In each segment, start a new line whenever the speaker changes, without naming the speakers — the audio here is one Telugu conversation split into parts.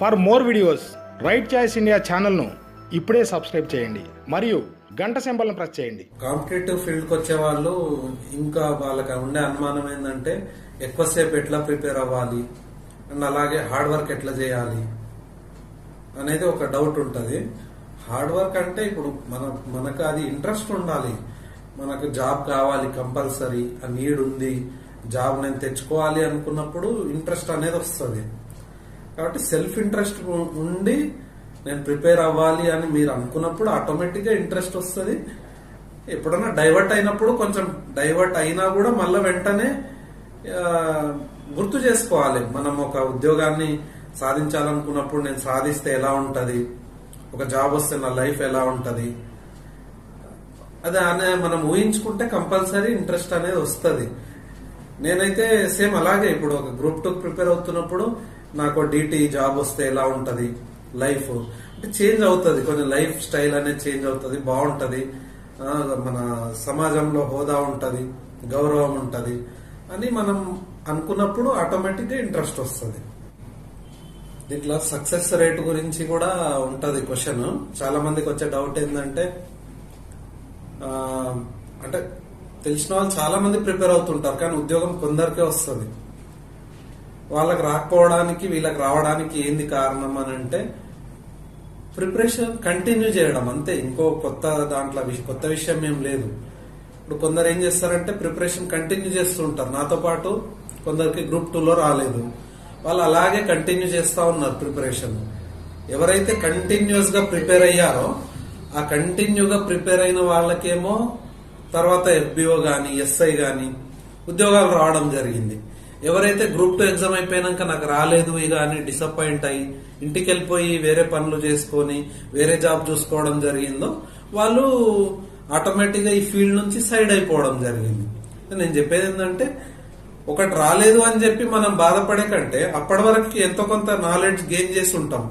For more videos right choice India ఛానల్ను ఇప్పుడే సబ్స్క్రైబ్ చేయండి. మరియు గంట సింబల్ని ప్రెస్ చేయండి.
కాంపిటేటివ్ ఫీల్డ్కి వచ్చే వాళ్ళు ఇంకా వాళ్ళకి ఉండే అనుమానం ఏంటంటే ఎక్కువసేపు ఎట్లా ప్రిపేర్ అవ్వాలి? అండ్ అలాగే హార్డ్ వర్క్ ఎట్లా చేయాలి? అనేది ఒక డౌట్ ఉంటుంది. హార్డ్ వర్క్ అంటే ఇప్పుడు మన మనకు అది ఇంట్రెస్ట్ ఉండాలి. మనకు జాబ్ కావాలి కంపల్సరీ ఆ నీడ్ ఉంది. జాబ్ నేను తెచ్చుకోవాలి అనుకున్నప్పుడు ఇంట్రెస్ట్ అనేది వస్తుంది. కాబట్టి సెల్ఫ్ ఇంట్రెస్ట్ ఉండి నేను ప్రిపేర్ అవ్వాలి అని మీరు అనుకున్నప్పుడు ఆటోమేటిక్గా ఇంట్రెస్ట్ వస్తుంది. ఎప్పుడన్నా డైవర్ట్ అయినప్పుడు కొంచెం డైవర్ట్ అయినా కూడా మళ్ళీ వెంటనే గుర్తు చేసుకోవాలి. మనం ఒక ఉద్యోగాన్ని సాధించాలనుకున్నప్పుడు నేను సాధిస్తే ఎలా ఉంటుంది? ఒక జాబ్ వస్తే నా లైఫ్ ఎలా ఉంటుంది? అదే అనే మనం ఊహించుకుంటే కంపల్సరీ ఇంట్రెస్ట్ అనేది వస్తుంది. నేనైతే సేమ్ అలాగే ఇప్పుడు ఒక గ్రూప్ టూ ప్రిపేర్ అవుతున్నప్పుడు నాకు డీటీ జాబ్ వస్తే ఎలా ఉంటది? లైఫ్ అంటే చేంజ్ అవుతుంది. కొంచెం లైఫ్ స్టైల్ అనేది చేంజ్ అవుతుంది. బాగుంటది. మన సమాజంలో హోదా ఉంటది. గౌరవం ఉంటది. అని మనం అనుకున్నప్పుడు ఆటోమేటిక్గా ఇంట్రెస్ట్ వస్తుంది. దీంట్లో సక్సెస్ రేట్ గురించి కూడా ఉంటది క్వశ్చన్ చాలా మందికి వచ్చే డౌట్ ఏంటంటే అంటే తెలిసిన వాళ్ళు చాలా మంది ప్రిపేర్ అవుతుంటారు. కానీ ఉద్యోగం కొందరికే వస్తుంది. వాళ్ళకి రాకపోవడానికి వీళ్ళకి రావడానికి ఏంది కారణం అని అంటే ప్రిపరేషన్ కంటిన్యూ చేయడం అంతే. ఇంకో కొత్త దాంట్లో కొత్త విషయం ఏం లేదు. ఇప్పుడు కొందరు ఏం చేస్తారంటే ప్రిపరేషన్ కంటిన్యూ చేస్తుంటారు నాతో పాటు కొందరికి గ్రూప్ టూలో రాలేదు. వాళ్ళు అలాగే కంటిన్యూ చేస్తూ ఉన్నారు ప్రిపరేషన్ ఎవరైతే కంటిన్యూస్గా ప్రిపేర్ అయ్యారో ఆ కంటిన్యూగా ప్రిపేర్ అయిన వాళ్ళకేమో తర్వాత ఎఫ్బిఓ గాని ఎస్ఐ గాని ఉద్యోగాలు రావడం జరిగింది. ఎవరైతే గ్రూప్ టూ ఎగ్జామ్ అయిపోయినాక నాకు రాలేదు ఇక అని డిసప్పాయింట్ అయ్యి ఇంటికి వెళ్ళిపోయి వేరే పనులు చేసుకొని వేరే జాబ్ చూసుకోవడం జరిగిందో వాళ్ళు ఆటోమేటిక్గా ఈ ఫీల్డ్ నుంచి సైడ్ అయిపోవడం జరిగింది. నేను చెప్పేది ఏంటంటే ఒకటి రాలేదు అని చెప్పి మనం బాధపడే కంటే అప్పటి వరకు ఎంతో కొంత నాలెడ్జ్ గెయిన్ చేసి ఉంటాం.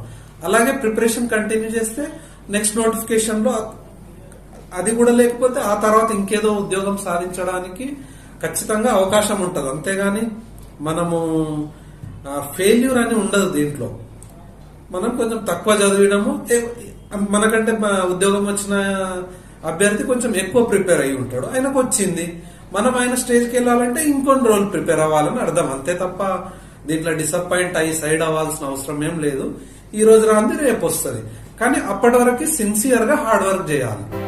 అలాగే ప్రిపరేషన్ కంటిన్యూ చేస్తే నెక్స్ట్ నోటిఫికేషన్లో అది కూడా లేకపోతే ఆ తర్వాత ఇంకేదో ఉద్యోగం సాధించడానికి ఖచ్చితంగా అవకాశం ఉంటుంది. అంతేగాని మనము ఫెయిల్యూర్ అని ఉండదు దీంట్లో. మనం కొంచెం తక్కువ చదివినము మనకంటే ఉద్యోగం వచ్చిన అభ్యర్థి కొంచెం ఎక్కువ ప్రిపేర్ అయి ఉంటాడు. ఆయనకు వచ్చింది. మనం ఆయన స్టేజ్కి వెళ్ళాలంటే ఇంకొన్ని రోజులు ప్రిపేర్ అవ్వాలని అర్థం. అంతే తప్ప దీంట్లో డిసప్పాయింట్ అయ్యి సైడ్ అవ్వాల్సిన అవసరం ఏం లేదు. ఈ రోజు రాంది రేపు వస్తుంది. కానీ అప్పటి వరకు సిన్సియర్గా హార్డ్ వర్క్ చేయాలి.